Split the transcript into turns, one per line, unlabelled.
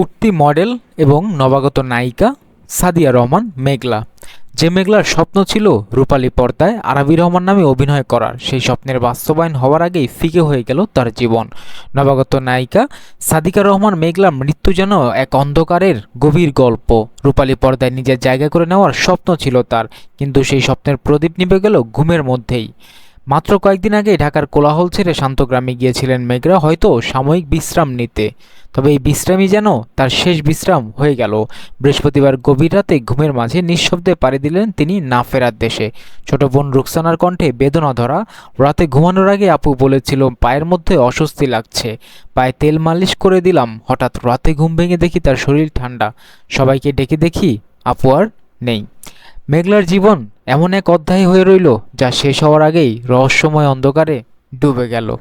উঠতি মডেল এবং নবাগত নায়িকা সাদিয়া রহমান মেঘলা। যে মেঘলার স্বপ্ন ছিল রূপালী পর্দায় আরাবি রহমান নামে অভিনয় করার, সেই স্বপ্নের বাস্তবায়ন হওয়ার আগেই ফিকে হয়ে গেল তার জীবন। নবাগত নায়িকা সাদিকা রহমান মেঘলার মৃত্যু যেন এক অন্ধকারের গভীর গল্প। রূপালী পর্দায় নিজের জায়গা করে নেওয়ার স্বপ্ন ছিল তার, কিন্তু সেই স্বপ্নের প্রদীপ নিভে গেল ঘুমের মধ্যেই। মাত্র কয়েকদিন আগে ঢাকার কোলাহল ছেড়ে শান্তগ্রামে গিয়েছিলেন মেঘরা, হয়তো সাময়িক বিশ্রাম নিতে। তবে এই বিশ্রামই যেন তার শেষ বিশ্রাম হয়ে গেল। বৃহস্পতিবার গভীর রাতে ঘুমের মাঝে নিঃশব্দে পাড়ি দিলেন তিনি না ফেরার দেশে। ছোট বোন রুকসানার কণ্ঠে বেদনা ধরা, রাতে ঘুমানোর আগে আপু বলেছিল, পায়ের মধ্যে অস্বস্তি লাগছে। পায়ে তেল মালিশ করে দিলাম। হঠাৎ রাতে ঘুম ভেঙে দেখি তার শরীর ঠান্ডা। সবাইকে ডেকে দেখি আপু আর নেই। মেঘলার জীবন এমন এক অধ্যায় হয়ে রইল যা শেষ হওয়ার আগেই রহস্যময় অন্ধকারে ডুবে গেল।